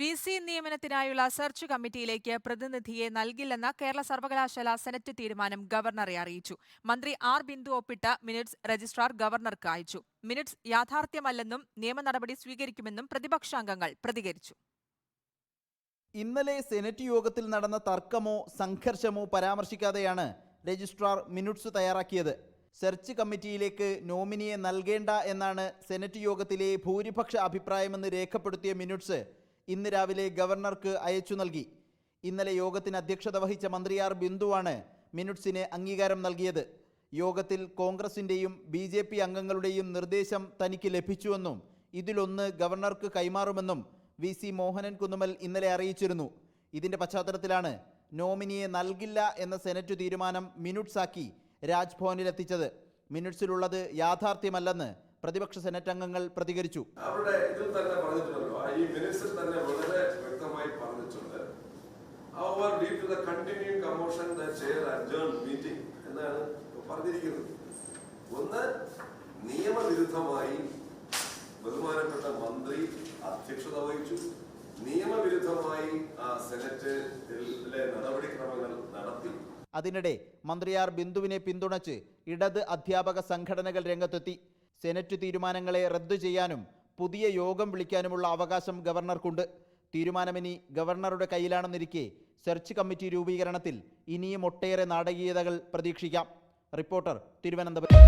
V C നിയമനത്തിനായുള്ള search കമ്മിറ്റിയിലേക്ക് പ്രതിനിധിയെ നൽകില്ലെന്ന കേരള സർവകലാശാല സെനറ്റ് തീരുമാനം ഗവർണറെ അറിയിച്ചു. മന്ത്രി ആർ ബിന്ദു ഒപ്പിട്ട മിനിറ്റ്സ് രജിസ്ട്രാർ ഗവർണർക്ക് അയച്ചു. മിനിറ്റ്സ് യാഥാർത്ഥ്യമല്ലെന്നും നിയമ നടപടി സ്വീകരിക്കുമെന്നും പ്രതിപക്ഷാംഗങ്ങൾ പ്രതികരിച്ചു. ഇന്നലെ സെനറ്റ് യോഗത്തിൽ നടന്ന തർക്കമോ സംഘർഷമോ പരാമർശിക്കാതെയാണ് രജിസ്ട്രാർ മിനിറ്റ്സ് തയ്യാറാക്കിയത്. സെർച്ച് കമ്മിറ്റിയിലേക്ക് നോമിനിയെ നൽകേണ്ട എന്നാണ് സെനറ്റ് യോഗത്തിലെ ഭൂരിപക്ഷ അഭിപ്രായമെന്ന് രേഖപ്പെടുത്തിയ മിനുട്സ് ഇന്ന് രാവിലെ ഗവർണർക്ക് അയച്ചു നൽകി. ഇന്നലെ യോഗത്തിന് അധ്യക്ഷത വഹിച്ച മന്ത്രി ആർ ബിന്ദുവാണ് മിനുട്സിന് അംഗീകാരം നൽകിയത്. യോഗത്തിൽ കോൺഗ്രസിന്റെയും ബി ജെ പി അംഗങ്ങളുടെയും നിർദ്ദേശം തനിക്ക് ലഭിച്ചുവെന്നും ഇതിലൊന്ന് ഗവർണർക്ക് കൈമാറുമെന്നും വി സി മോഹനൻ കുന്നുമൽ ഇന്നലെ അറിയിച്ചിരുന്നു. ഇതിന്റെ പശ്ചാത്തലത്തിലാണ് നോമിനിയെ നൽകില്ല എന്ന സെനറ്റ് തീരുമാനം മിനുട്സാക്കി രാജ്ഭവനിലെത്തിച്ചത്. മിനുട്സിലുള്ളത് യാഥാർത്ഥ്യമല്ലെന്ന് പ്രതിപക്ഷ സെനറ്റ് അംഗങ്ങൾ പ്രതികരിച്ചു. അവരുടെ ഇതിൽ തന്നെ പറഞ്ഞിട്ടുണ്ടല്ലോ. ഈ മിനിറ്റ്സിൽ തന്നെ വളരെ വ്യക്തമായി പറഞ്ഞിട്ടുണ്ട്. അവർ due to the continuing commotion the chair adjourn meeting എന്നാണ് പറഞ്ഞിരിക്കുന്നത്. ഒന്ന് നിയമവിരുദ്ധമായി ബഹുമാനപ്പെട്ട മന്ത്രി അധ്യക്ഷത വഹിച്ചു. നിയമവിരുദ്ധമായി ആ സെനറ്റിലെ നടപടിക്രമങ്ങൾ നടത്തി. അതിനിടെ മന്ത്രിയാർ ആർ ബിന്ദുവിനെ പിന്തുണച്ച് ഇടത് അധ്യാപക സംഘടനകൾ രംഗത്തെത്തി. സെനറ്റ് തീരുമാനങ്ങളെ റദ്ദു ചെയ്യാനും പുതിയ യോഗം വിളിക്കാനുമുള്ള അവകാശം ഗവർണർക്കുണ്ട്. തീരുമാനമിനി ഗവർണറുടെ കയ്യിലാണെന്നിരിക്കെ സെർച്ച് കമ്മിറ്റി രൂപീകരണത്തിൽ ഇനിയും ഒട്ടേറെ നാടകീയതകൾ പ്രതീക്ഷിക്കാം. റിപ്പോർട്ടർ തിരുവനന്തപുരം.